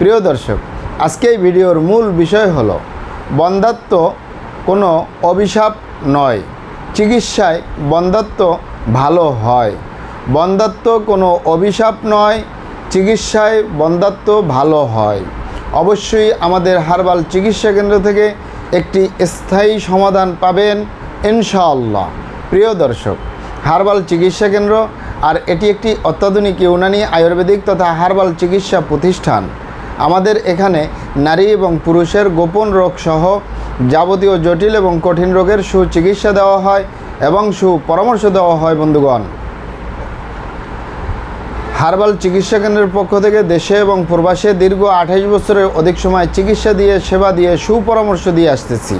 প্রিয় দর্শক, আজকে এই ভিডিওর মূল বিষয় হলো, বন্ধাত্ম কোনো অভিশাপ নয়, চিকিৎসায় বন্ধাত্ম ভালো হয়। বন্ধাত্ম কোনো অভিশাপ নয়, চিকিৎসায় বন্ধাত্ম ভালো হয়। অবশ্যই আমাদের হারবাল চিকিৎসা কেন্দ্র থেকে একটি স্থায়ী সমাধান পাবেন ইনশাআল্লাহ। প্রিয় দর্শক, হার্বাল চিকিৎসা কেন্দ্র আর এটি একটি অত্যাধুনিক ইউনানি আয়ুর্বেদিক তথা হারবাল চিকিৎসা প্রতিষ্ঠান। আমাদের এখানে নারী এবং পুরুষের গোপন রোগ সহ যাবতীয় জটিল এবং কঠিন রোগের সুচিকিৎসা দেওয়া হয় এবং সুপরামর্শ দেওয়া হয়, বন্ধুগণ। হার্বাল চিকিৎসা কেন্দ্রের পক্ষ থেকে দেশে এবং প্রবাসে দীর্ঘ আঠাইশ বছরের অধিক সময় চিকিৎসা দিয়ে, সেবা দিয়ে, সুপরামর্শ দিয়ে আসতেছি।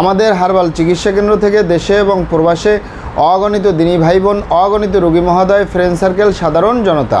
আমাদের হার্বাল চিকিৎসা কেন্দ্র থেকে দেশে এবং প্রবাসে অগণিত দিনী ভাই বোন, অগণিত রোগী মহোদয়, ফ্রেন্ড সার্কেল, সাধারণ জনতা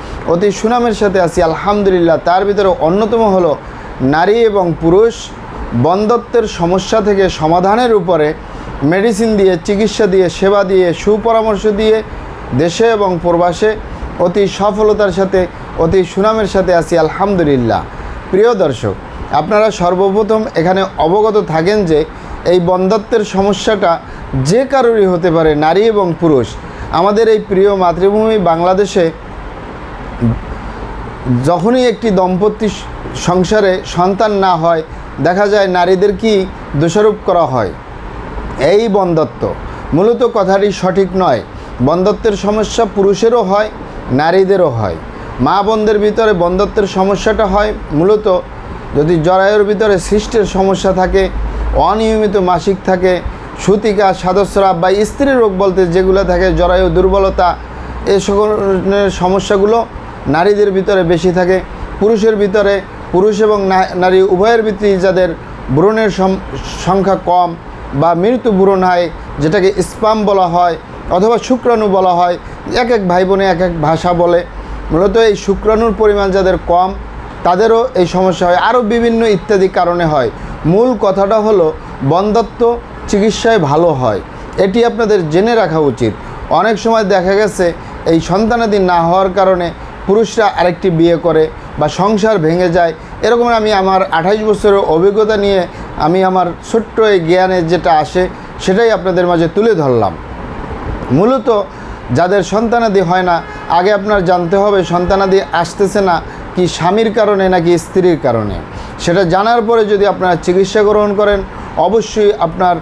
অতি সুনামের সাথে আছি, আলহামদুলিল্লাহ। তার ভিতরে অন্যতম হলো নারী এবং পুরুষ বন্ধত্বের সমস্যা থেকে সমাধানের উপরে মেডিসিন দিয়ে, চিকিৎসা দিয়ে, সেবা দিয়ে, সুপরামর্শ দিয়ে দেশে এবং প্রবাসে অতি সফলতার সাথে, অতি সুনামের সাথে আছি, আলহামদুলিল্লাহ। প্রিয় দর্শক, আপনারা সর্বপ্রথম এখানে অবগত থাকেন যে এই বন্ধাত্বের সমস্যাটা যে কারোরই হতে পারে, নারী এবং পুরুষ। আমাদের এই প্রিয় মাতৃভূমি বাংলাদেশে যখনই একটি দম্পতি সংসারে সন্তান না হয়, দেখা যায় নারীদের কি দোষারোপ করা হয়? এই বন্ধত্ব। মূলত কথাটি সঠিক নয়। বন্ধত্বের সমস্যা পুরুষেরও হয়, নারীদেরও হয়। মা বোনদের ভিতরে বন্ধত্বের সমস্যাটা হয়, মূলত যদি জরায়ুর ভিতরে সৃষ্টির সমস্যা থাকে, অনিয়মিত মাসিক থাকে, সুতিকা, সাদস্রাব বা স্ত্রী রোগ বলতে যেগুলো থাকে, জরায়ু দুর্বলতা, এ সকলের সমস্যাগুলো নারীদের ভিতরে বেশি থাকে, পুরুষের ভিতরে পুরুষ এবং নারী উভয়ের ভিত্তি যাদের ভ্রূণের সংখ্যা কম বা মৃত্যু ভ্রূণ হয়, যেটাকে স্পাম বলা হয় অথবা শুক্রাণু বলা হয়, এক এক ভাই বোনে এক এক ভাষা বলে। মূলত এই শুক্রাণুর পরিমাণ যাদের কম, তাদেরও এই সমস্যা হয়। আরও বিভিন্ন ইত্যাদি কারণে হয়। মূল কথাটা হলো বন্ধত্ব চিকিৎসায় ভালো হয়। এটি আপনাদের জেনে রাখা উচিত। অনেক সময় দেখা গেছে, এই সন্তানাদি না হওয়ার কারণে পুরুষরা আরেকটি বিয়ে করে বা সংসার ভেঙে যায়, এরকম আমি আমার আঠাইশ বছরের অভিজ্ঞতা নিয়ে আমি আমার ছোট্ট এই জ্ঞানে যেটা আসে, সেটাই আপনাদের মাঝে তুলে ধরলাম। মূলত যাদের সন্তানাদি হয় না, আগে আপনার জানতে হবে সন্তানাদি আসতেছে না কি স্বামীর কারণে নাকি স্ত্রীর কারণে। সেটা জানার পরে যদি আপনারা চিকিৎসা গ্রহণ করেন, অবশ্যই আপনার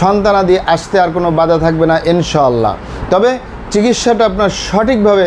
সন্তানাদি আসতে আর কোনো বাধা থাকবে না, ইনশাআল্লাহ। তবে চিকিৎসাটা আপনার সঠিকভাবে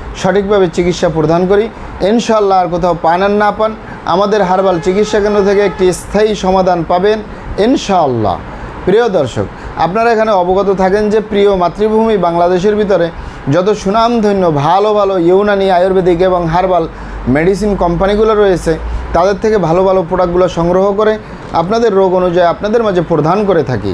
সঠিকভাবে চিকিৎসা প্রদান করি। ইনশাল্লাহ আর কোথাও পান আর না পান, আমাদের হারবাল চিকিৎসা কেন্দ্র থেকে একটি স্থায়ী সমাধান পাবেন ইনশাআল্লাহ। প্রিয় দর্শক, আপনারা এখানে অবগত থাকেন যে প্রিয় মাতৃভূমি বাংলাদেশের ভিতরে যত সুনামধন্য, ভালো ভালো ইউনানি, আয়ুর্বেদিক এবং হার্বাল মেডিসিন কোম্পানিগুলো রয়েছে, তাদের থেকে ভালো ভালো প্রোডাক্টগুলো সংগ্রহ করে আপনাদের রোগ অনুযায়ী আপনাদের মাঝে প্রদান করে থাকি।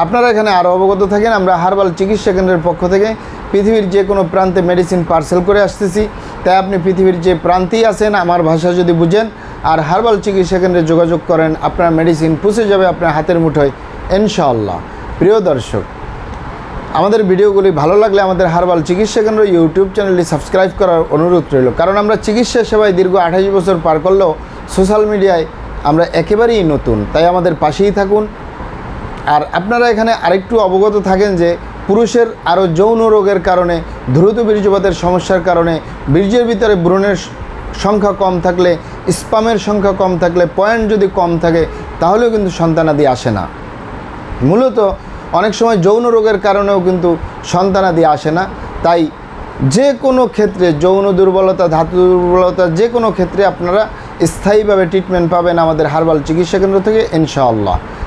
আপনারা এখানে আরও অবগত থাকেন, আমরা হার্বাল চিকিৎসা কেন্দ্রের পক্ষ থেকে পৃথিবীর যে কোনো প্রান্তে মেডিসিন পার্সেল করে আসতেছি। তাই আপনি পৃথিবীর যে প্রান্তেই আছেন, আমার ভাষা যদি বুঝেন, আর হার্বাল চিকিৎসা কেন্দ্রে যোগাযোগ করেন, আপনার মেডিসিন পুষে যাবে আপনার হাতের মুঠোয়, ইনশাআল্লাহ। প্রিয় দর্শক, আমাদের ভিডিওগুলি ভালো লাগলে আমাদের হারবাল চিকিৎসা কেন্দ্র ইউটিউব চ্যানেলটি সাবস্ক্রাইব করার অনুরোধ রইল। কারণ আমরা চিকিৎসা সেবায় দীর্ঘ আঠাশ বছর পার করলেও সোশ্যাল মিডিয়ায় আমরা একেবারেই নতুন। তাই আমাদের পাশেই থাকুন আর আপনারা এখানে আরেকটু অবগত থাকেন যে পুরুষের আরও যৌন রোগের কারণে, দ্রুত বীর্যপাতের সমস্যার কারণে বীর্যের ভিতরে ব্রণের সংখ্যা কম থাকলে, স্পামের সংখ্যা কম থাকলে, পয়েন্ট যদি কম থাকে, তাহলেও কিন্তু সন্তানাদি আসে না। মূলত অনেক সময় যৌন রোগের কারণেও কিন্তু সন্তানাদি আসে না। তাই যে কোনো ক্ষেত্রে যৌন দুর্বলতা, ধাতু দুর্বলতা, যে কোনো ক্ষেত্রে আপনারা স্থায়ীভাবে ট্রিটমেন্ট পাবেন আমাদের হার্বাল চিকিৎসা কেন্দ্র থেকে, ইনশাআল্লাহ।